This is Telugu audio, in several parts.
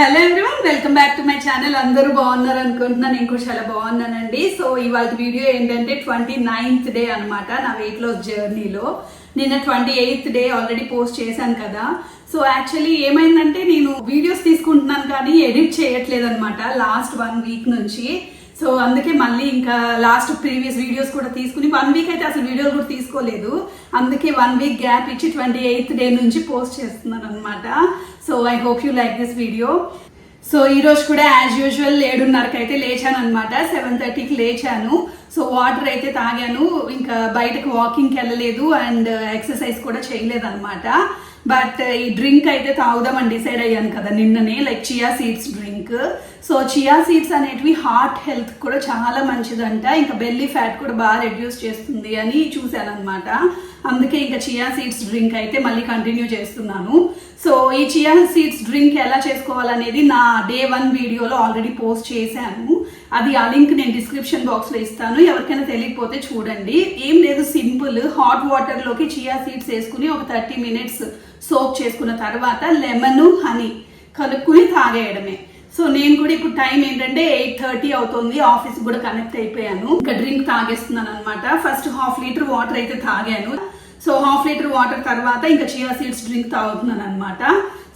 Hello everyone welcome back to my channel అందరూ బాగున్నారు అనుకుంటున్నాను నేను కూడా చాలా బాగున్నానండి. సో ఇవాళ వీడియో ఏంటంటే ట్వంటీ నైన్త్ డే అనమాట నా వెయిట్ లాస్ జర్నీలో నిన్న twenty eighth day already post చేశాను కదా. సో యాక్చువల్లీ ఏమైందంటే నేను వీడియోస్ తీసుకుంటున్నాను కానీ ఎడిట్ చేయట్లేదు అనమాట లాస్ట్ వన్ వీక్ నుంచి. సో అందుకే మళ్ళీ ఇంకా లాస్ట్ ప్రీవియస్ వీడియోస్ కూడా తీసుకుని వన్ వీక్ అయితే అసలు వీడియోలు కూడా తీసుకోలేదు. అందుకే వన్ వీక్ గ్యాప్ ఇచ్చి ట్వంటీ ఎయిత్ డే నుంచి పోస్ట్ చేస్తున్నాను అనమాట so I hope you like this video so ఈ రోజు కూడా యాజ్ యూజువల్ ఏడున్నరకు అయితే లేచాను అనమాట సెవెన్ థర్టీకి లేచాను. సో వాటర్ అయితే తాగాను. ఇంకా బయటకు వాకింగ్కి వెళ్ళలేదు. అండ్ ఎక్సర్సైజ్ uh, కూడా చేయలేదు అనమాట బట్ uh, ఈ డ్రింక్ అయితే తాగుదామని డిసైడ్ అయ్యాను కదా. నిన్ననే like chia seeds drink so chia seeds అనేటివి హార్ట్ హెల్త్ కూడా చాలా మంచిదంట. ఇంకా బెల్లీ ఫ్యాట్ కూడా బాగా రెడ్యూస్ చేస్తుంది అని చూశాను అనమాట అందుకే ఇంకా చియా సీడ్స్ డ్రింక్ అయితే మళ్ళీ కంటిన్యూ చేస్తున్నాను. సో ఈ చియా సీడ్స్ డ్రింక్ ఎలా చేసుకోవాలనేది నా డే వన్ వీడియోలో ఆల్రెడీ పోస్ట్ చేశాను. అది ఆ లింక్ నేను డిస్క్రిప్షన్ బాక్స్లో ఇస్తాను. ఎవరికైనా తెలియకపోతే చూడండి. ఏం లేదు సింపుల్. హాట్ వాటర్లోకి చియా సీడ్స్ వేసుకుని ఒక థర్టీ మినిట్స్ సోప్ చేసుకున్న తర్వాత లెమన్ హనీ కలుపుకుని తాగేయడమే. సో నేను కూడా ఇప్పుడు టైం ఏంటంటే ఎయిట్ థర్టీ అవుతుంది. ఆఫీస్ కూడా కనెక్ట్ అయిపోయాను. ఇంకా డ్రింక్ తాగేస్తున్నాను అనమాట ఫస్ట్ హాఫ్ లీటర్ వాటర్ అయితే తాగాను. సో హాఫ్ లీటర్ వాటర్ తర్వాత ఇంకా చియా సీడ్స్ డ్రింక్ తాగుతున్నాను అనమాట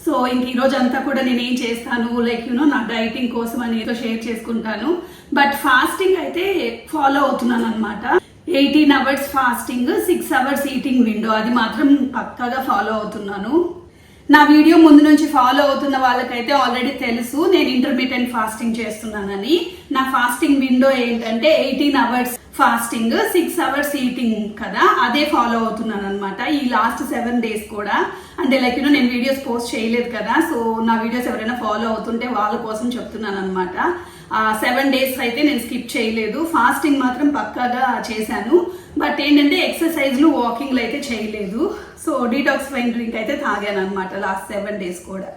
సో ఇంక ఈ రోజు అంతా కూడా నేను ఏం చేస్తాను? లైక్ యూనో నా డైటింగ్ కోసం అని ఏదో షేర్ చేసుకుంటాను. బట్ ఫాస్టింగ్ అయితే ఫాలో అవుతున్నాను అనమాట eighteen hours fasting six hours eating window అది మాత్రం పక్కాగా ఫాలో అవుతున్నాను. నా వీడియో ముందు నుంచి ఫాలో అవుతున్న వాళ్ళకైతే ఆల్రెడీ తెలుసు నేను ఇంటర్మీడియట్ ఫాస్టింగ్ చేస్తున్నానని. నా ఫాస్టింగ్ విండో ఏంటంటే eighteen hours fasting six hours eating కదా అదే ఫాలో అవుతున్నాను అనమాట ఈ లాస్ట్ సెవెన్ డేస్ కూడా అంటే లైక్ యూనో నేను వీడియోస్ పోస్ట్ చేయలేదు కదా సో నా వీడియోస్ ఎవరైనా ఫాలో అవుతుంటే వాళ్ళ కోసం చెప్తున్నాను అనమాట సెవెన్ డేస్ అయితే నేను స్కిప్ చేయలేదు. ఫాస్టింగ్ మాత్రం పక్కాగా చేశాను. బట్ ఏంటంటే ఎక్సర్సైజ్లు వాకింగ్లు అయితే చేయలేదు. సో డీటాక్స్ డీటాక్సిఫైన్ డ్రింక్ అయితే తాగాను అనమాట లాస్ట్ సెవెన్ డేస్ కూడా.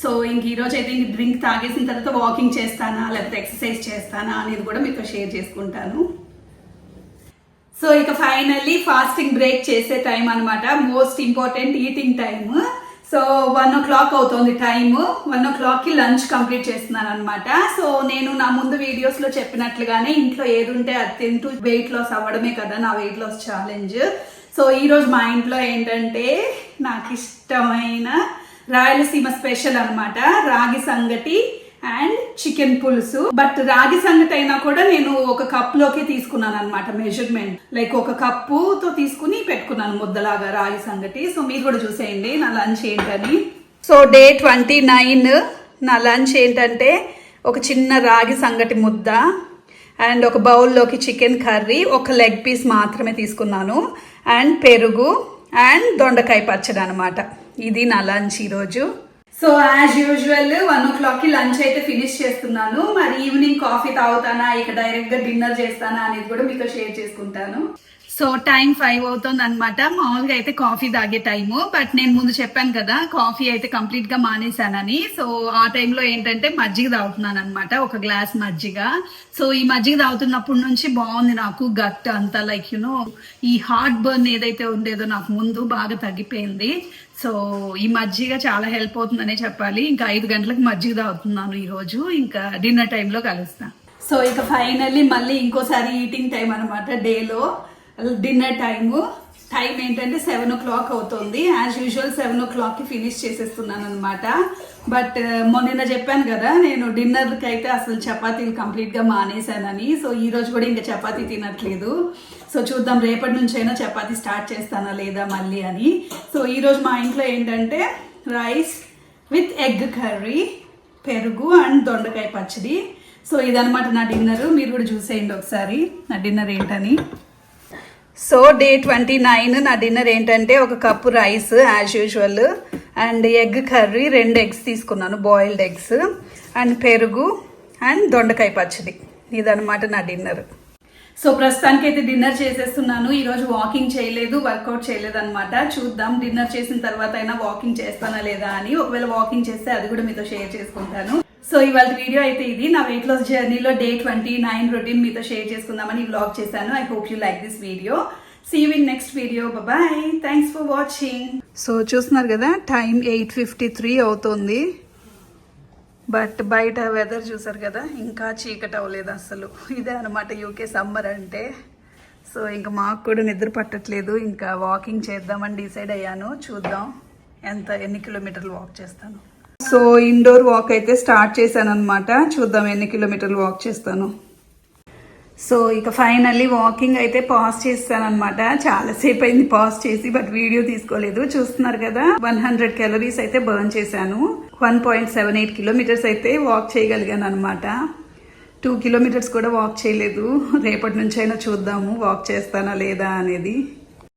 సో ఇంక ఈరోజు అయితే ఇంక డ్రింక్ తాగేసిన తర్వాత వాకింగ్ చేస్తానా లేకపోతే ఎక్సర్సైజ్ చేస్తానా అనేది కూడా మీతో షేర్ చేసుకుంటాను. సో ఇక ఫైనల్లీ ఫాస్టింగ్ బ్రేక్ చేసే టైం అనమాట most important eating time so one o'clock అవుతుంది టైము వన్ ఓ క్లాక్కి లంచ్ కంప్లీట్ చేస్తున్నాను అనమాట సో నేను నా ముందు వీడియోస్లో చెప్పినట్లుగానే ఇంట్లో ఏదుంటే అది తింటూ వెయిట్ లాస్ అవ్వడమే కదా నా వెయిట్ లాస్ ఛాలెంజ్ సో ఈరోజు మా ఇంట్లో ఏంటంటే నాకు ఇష్టమైన రాయలసీమ స్పెషల్ అనమాట రాగి సంగటి అండ్ చికెన్ పులుసు. బట్ రాగి సంగటి అయినా కూడా నేను ఒక కప్ లోకే తీసుకున్నాను అనమాట మెజర్మెంట్ లైక్ ఒక కప్పుతో తీసుకుని పెట్టుకున్నాను ముద్దలాగా రాగి సంగటి. సో మీరు కూడా చూసేయండి నా లంచ్ ఏంటని. సో డే ట్వంటీ నైన్ నా లంచ్ ఏంటంటే ఒక చిన్న రాగి సంగటి ముద్ద అండ్ ఒక బౌల్లోకి చికెన్ కర్రీ ఒక లెగ్ పీస్ మాత్రమే తీసుకున్నాను. అండ్ పెరుగు అండ్ దొండకాయ పచ్చడి అనమాట ఇది నా లంచ్ ఈరోజు. సో యాజ్ యూజువల్ వన్ ఓ క్లాక్కి లంచ్ అయితే ఫినిష్ చేస్తున్నాను. మరి ఈవినింగ్ కాఫీ తాగుతానా ఇక డైరెక్ట్గా డిన్నర్ చేస్తానా అనేది కూడా మీతో షేర్ చేసుకుంటాను. సో టైం ఫైవ్ అవుతుంది అనమాట మామూలుగా అయితే కాఫీ తాగే టైము బట్ నేను ముందు చెప్పాను కదా కాఫీ అయితే కంప్లీట్గా మానేశానని. సో ఆ టైంలో ఏంటంటే మజ్జిగ తాగుతున్నాను అనమాట ఒక గ్లాస్ మజ్జిగ. సో ఈ మజ్జిగ తాగుతున్నప్పటి నుంచి బాగుంది నాకు గట్ అంతా లైక్ యునో ఈ హార్ట్ బర్న్ ఏదైతే ఉండేదో నాకు ముందు బాగా తగ్గిపోయింది. సో ఈ మజ్జిగ చాలా హెల్ప్ అవుతుందనే చెప్పాలి. ఇంకా ఐదు గంటలకు మజ్జిగ తాగుతున్నాను ఈరోజు. ఇంకా డిన్నర్ టైంలో కలుస్తాను సో ఇక ఫైనల్లీ మళ్ళీ ఇంకోసారి ఈటింగ్ టైం అనమాట డేలో. Dinner time. టైం ఏంటంటే సెవెన్ ఓ క్లాక్ అవుతుంది. యాజ్ యూజువల్ సెవెన్ ఓ క్లాక్కి ఫినిష్ చేసేస్తున్నాను అనమాట బట్ uh, మొన్న చెప్పాను కదా నేను డిన్నర్కి అయితే అసలు చపాతీలు కంప్లీట్గా మానేశానని. సో ఈ రోజు కూడా ఇంకా చపాతీ తినట్లేదు. సో చూద్దాం రేపటి నుంచి అయినా చపాతీ స్టార్ట్ చేస్తానా లేదా మళ్ళీ అని. సో ఈరోజు మా ఇంట్లో ఏంటంటే రైస్ విత్ ఎగ్ కర్రీ పెరుగు అండ్ దొండకాయ పచ్చడి. సో ఇదనమాట నా డిన్నర్. మీరు కూడా చూసేయండి ఒకసారి నా డిన్నర్ ఏంటని. సో డే ట్వంటీ నైన్ నా డిన్నర్ ఏంటంటే ఒక cup rice as usual and egg curry రెండు ఎగ్స్ తీసుకున్నాను బాయిల్డ్ ఎగ్స్ అండ్ పెరుగు అండ్ దొండకాయ పచ్చడి. ఇదనమాట నా డిన్నర్. సో ప్రస్తుతానికి అయితే డిన్నర్ చేసేస్తున్నాను. ఈరోజు వాకింగ్ చేయలేదు వర్కౌట్ చేయలేదు అనమాట చూద్దాం డిన్నర్ చేసిన తర్వాత అయినా వాకింగ్ చేస్తానా లేదా అని. ఒకవేళ వాకింగ్ చేస్తే అది కూడా మీతో షేర్ చేసుకుంటాను. సో ఇవాళ వీడియో అయితే ఇది. నా వెయిట్ లాస్ జర్నీలో డే ట్వంటీ నైన్ రొటీన్ మీతో షేర్ చేసుకుందామని వ్లాగ్ చేశాను. I hope you like this video see you in next video bye thanks for watching so చూస్తున్నారు కదా టైం ఎయిట్ ఫిఫ్టీ త్రీ అవుతుంది. బట్ బయట వెదర్ చూసారు కదా ఇంకా చీకటి అవ్వలేదు అసలు. ఇదే అనమాట యూకే సమ్మర్ అంటే. సో ఇంకా మాకు కూడా నిద్ర పట్టట్లేదు. ఇంకా వాకింగ్ చేద్దామని డిసైడ్ అయ్యాను. చూద్దాం ఎంత ఎన్ని కిలోమీటర్లు వాక్ చేస్తాను. సో ఇండోర్ వాక్ అయితే స్టార్ట్ చేశాను అనమాట చూద్దాం ఎన్ని కిలోమీటర్లు వాక్ చేస్తాను. సో ఇక ఫైనల్లీ వాకింగ్ అయితే పాస్ చేస్తానమాట చాలాసేపు అయింది పాస్ చేసి బట్ వీడియో తీసుకోలేదు. చూస్తున్నారు కదా వన్ హండ్రెడ్ క్యాలరీస్ అయితే బర్న్ చేశాను. One point seven eight kilometers అయితే వాక్ చేయగలిగాను అనమాట టూ కిలోమీటర్స్ కూడా వాక్ చేయలేదు. రేపటి నుంచి అయినా చూద్దాము వాక్ చేస్తానా లేదా అనేది.